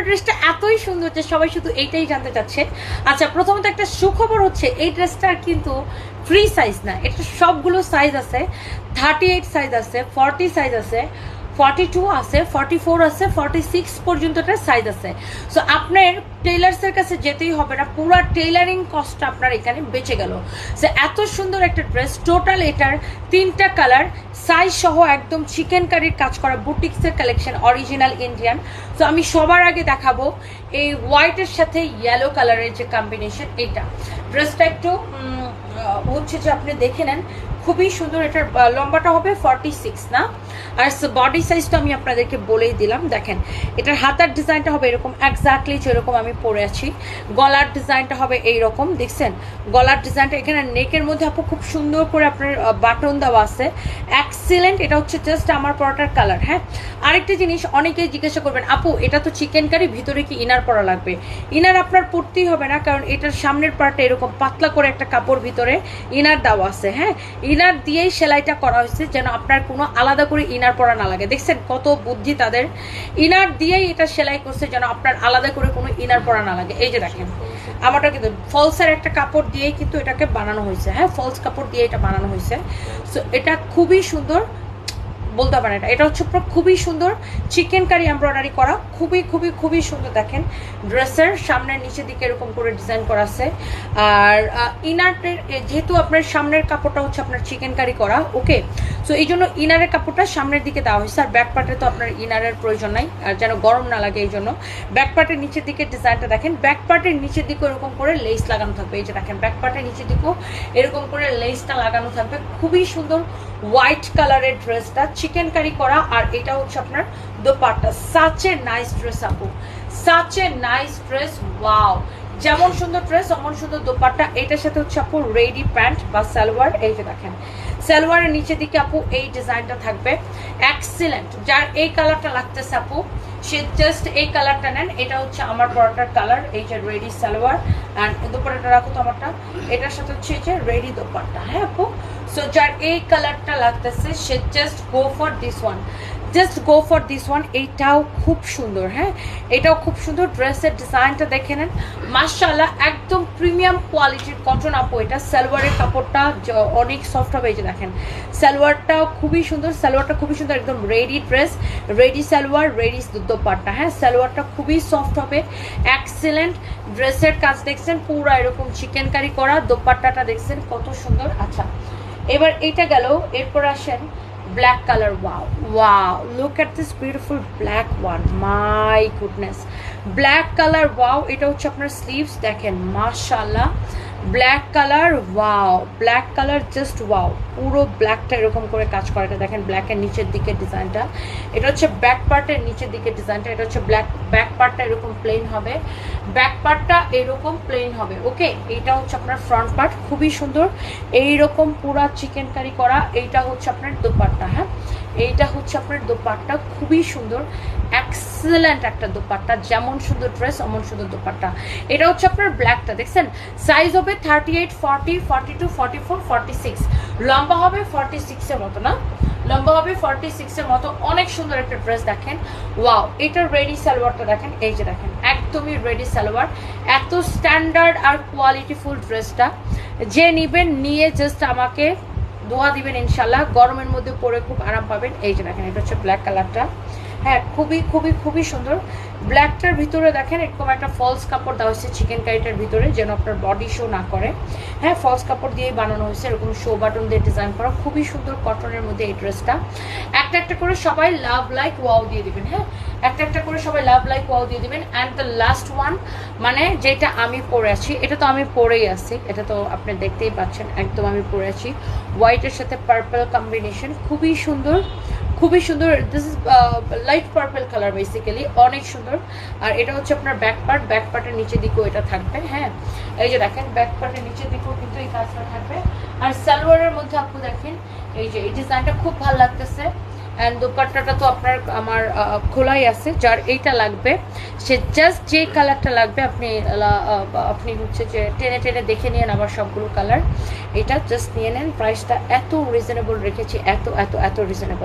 পুরো ড্রেসটা এতই সুন্দর যে সবাই শুধু এইটাই জানতে চাচ্ছে। আচ্ছা প্রথমত একটা সুখবর হচ্ছে এই ড্রেসটার কিন্তু ফ্রি সাইজ না। এটা সবগুলো সাইজ আছে থার্টি এইট সাইজ আছে ফর্টি সাইজ আছে। ফর্টি টু আছে ফর্টি ফোর আছে ফর্টি সিক্স পর্যন্ত সাইজ আছে। সো আপনার টেইলার্সের কাছে যেতেই হবে না, পুরো টেইলারিং কস্টটা আপনার এখানে বেঁচে গেল। সে এত সুন্দর একটা ড্রেস টোটাল এটার তিনটা কালার সাইজ সহ একদম চিকেন কারির কাজ করা বুটিক্সের কালেকশন অরিজিনাল ইন্ডিয়ান তো আমি সবার আগে দেখাবো এই হোয়াইটের সাথে ইয়েলো কালারের যে কম্বিনেশন এটা। ড্রেসটা একটু হচ্ছে যে আপনি দেখে নেন খুবই সুন্দর এটার লম্বাটা হবে ফর্টি সিক্স না? আর বডি সাইজটা আমি আপনাদেরকে বলেই দিলাম। দেখেন, এটার হাতার ডিজাইনটা হবে এরকম এক্স্যাক্টলি যেরকম আমি পরে আছি। গলার ডিজাইনটা হবে এইরকম, দেখছেন? গলার ডিজাইনটা, এখানে নেকের মধ্যে আপু খুব সুন্দর করে আপনার বাটন দেওয়া আছে। এক্সিলেন্ট এটা হচ্ছে জাস্ট আমার পরোটার কালার হ্যাঁ? আরেকটা জিনিস অনেকেই জিজ্ঞাসা করবেন, আপু, এটা তো চিকেন কারি ভিতরে কি ইনার পরা লাগবে? ইনার আপনার পরতেই হবে না, কারণ এটার সামনের পার্টটা এরকম পাতলা করে একটা কাপড় ভিতরে ইনার দেওয়া আছে হ্যাঁ? ইনার দিয়েই সেলাইটা করা হয়েছে, যেন আপনার কোনো আলাদা করে ইনার পরা না লাগে। দেখছেন কত বুদ্ধি তাদের। ইনার দিয়েই এটা সেলাই করছে, যেন আপনার আলাদা করে কোনো ইনার পরা না লাগে। এই যে দেখেন, আমারটা কিন্তু ফলসের একটা কাপড় দিয়েই কিন্তু এটাকে বানানো হয়েছে। হ্যাঁ ফলস কাপড় দিয়ে এটা বানানো হয়েছে। সো এটা খুবই সুন্দর। বলতে পারেন এটা। এটা হচ্ছে খুবই সুন্দর চিকেন কারি এমব্রয়ডারি করা। খুবই খুবই খুবই সুন্দর দেখেন। ড্রেসের সামনের নিচের দিকে এরকম করে ডিজাইন করা আছে। আর ইনারের যেহেতু আপনার সামনের কাপড়টা হচ্ছে আপনার চিকেন কারি করা ওকে সো এই জন্য ইনারের কাপড়টা সামনের দিকে দেওয়া হয়েছে। আর ব্যাক পার্টে তো আপনার ইনারের প্রয়োজন নাই। আর যেন গরম না লাগে এই জন্য ব্যাক পার্টের নিচের দিকে ডিজাইনটা দেখেন। ব্যাক পার্টের নিচের দিকে এরকম করে লেস লাগানো থাকবে। এই যে দেখেন ব্যাক পার্টের নিচের দিকেও এরকম করে লেসটা লাগানো থাকবে। খুবই সুন্দর হোয়াইট কালারের ড্রেসটা চিকেন কারি করা, আর এটা হচ্ছে আপনার dupatta. Such a nice dress আপু। Such a nice dress wow যেমন সুন্দর ড্রেস অমন সুন্দর দোপাট্টা। এটার সাথে হচ্ছে আপু রেডি প্যান্ট বা সালোয়ার। এই যে দেখেন, সালোয়ারের নিচের দিকে আপু এই ডিজাইনটা থাকবে। এক্সিলেন্ট যার এই কালারটা লাগতেছে আপু, সে জাস্ট এই কালারটা নেন। এটা হচ্ছে আমার পরোটার কালার এই যে রেডি সালোয়ার। অ্যান্ড দোপাট্টাটা রাখো তো আমারটা এটার সাথে হচ্ছে এই যে রেডি দোপাট্টা। হ্যাঁ আপু? সো যার এই কালারটা লাগতেছে, সে just go for this one just go for this one এইটাও খুব সুন্দর হ্যাঁ? এটাও খুব সুন্দর ড্রেসের ডিজাইনটা দেখে নেন। মার্শাল্লাহ একদম প্রিমিয়াম কোয়ালিটির কটন আপু এটা। সালোয়ারের কাপড়টা অনেক সফট হবে এই যে দেখেন। সালোয়ারটাও খুবই সুন্দর, সালোয়ারটা খুবই সুন্দর, একদম ready dress, ready salwar, ready dupatta হ্যাঁ? সালোয়ারটা খুবই সফট হবে। এক্সেলেন্ট ড্রেসের কাজ দেখছেন, পুরো এরকম চিকেন কারি করা, দোপাট্টাটা দেখছেন, কত সুন্দর। আচ্ছা এবার এটা গেল, এরপর আসেন black colour wow wow look at this beautiful black one my goodness black colour wow এটা হচ্ছে আপনার স্লিভস দেখেন মাশাল্লাহ Black colour wow black colour just wow পুরো ব্ল্যাকটা এরকম করে কাজ করা। এটা দেখেন ব্ল্যাকের নিচের দিকে ডিজাইনটা এটা হচ্ছে ব্যাক পার্টের নিচের দিকে ডিজাইনটা এটা হচ্ছে ব্ল্যাক ব্যাক পার্টটা এরকম প্লেন হবে। ব্যাক পার্টটা এরকম প্লেন হবে ওকে এইটা হচ্ছে আপনার ফ্রন্ট পার্ট খুবই সুন্দর। এইরকম পুরা চিকেন কারি করা, এইটা হচ্ছে আপনার দোপাট্টা হ্যাঁ? এইটা হচ্ছে আপনার দোপাট্টা, খুবই সুন্দর। এক্সেলেন্ট একটা দোপাট্টা। যেমন সুন্দর ড্রেস অমন সুন্দর দোপাট্টা। এটা হচ্ছে আপনার ব্ল্যাকটা দেখছেন? সাইজ হবে thirty eight forty forty two forty four forty six লম্বা হবে ফর্টি সিক্সের মতো, না? লম্বা হবে ফর্টি সিক্সের মতো। অনেক সুন্দর একটা ড্রেস দেখেন। ওয়াও এটার রেডি সালোয়ারটা দেখেন। এই যে দেখেন, একদমই রেডি সালোয়ার। এত স্ট্যান্ডার্ড আর কোয়ালিটিফুল ড্রেসটা। যে নিবেন, নিয়ে জাস্ট আমাকে দোয়া দিবেন ইনশাল্লাহ। গরমের মধ্যে পরে খুব আরাম পাবেন। এই যে দেখেন, এটা হচ্ছে ব্ল্যাক কালারটা হ্যাঁ খুবই খুবই খুবই সুন্দর। ব্ল্যাকটার ভিতরে দেখেন এরকম একটা ফলস কাপড় দেওয়া হয়েছে চিকেন কারিটার ভিতরে, যেন আপনার বডি শো না করে। হ্যাঁ ফলস কাপড় দিয়েই বানানো হয়েছে, এরকম শো বাটন দিয়ে ডিজাইন করা। খুবই সুন্দর কটনের মধ্যে এই ড্রেসটা একটা একটা করে সবাই লাভ লাইক ওয়াও দিয়ে দিবেন হ্যাঁ? একটা একটা করে সবাই লাভ লাইক ওয়াও দিয়ে দিবেন। অ্যান্ড দ্য লাস্ট ওয়ান মানে যেটা আমি পরে আছি, এটা তো আমি পরেই আছি, এটা তো আপনি দেখতেই পাচ্ছেন, একদম আমি পরে আছি। হোয়াইটের সাথে পার্পল কম্বিনেশন খুবই সুন্দর। খুবই সুন্দর this is light purple colour basically অনেক সুন্দর। আর এটা হচ্ছে আপনার ব্যাক পার্ট ব্যাক পার্টের নিচের দিকেও এটা থাকবে হ্যাঁ? এই যে দেখেন ব্যাক পার্টের নিচের দিকেও কিন্তু এই কাজটা থাকবে। আর সালোয়ারের মধ্যে আপু দেখেন, এই যে এই ডিজাইনটা খুব ভালো লাগতেছে। অ্যান্ড দোপাট্টাটা তো আপনার, আমার খোলাই আছে, যার এইটা লাগবে। সে জাস্ট যে কালারটা লাগবে, আপনি আপনি হচ্ছে যে টেনে টেনে দেখে নিন আমার সবগুলো কালার এটা জাস্ট নিয়ে নেন প্রাইসটা এত রিজনেবল রেখেছি, এত এত এত রিজনেবল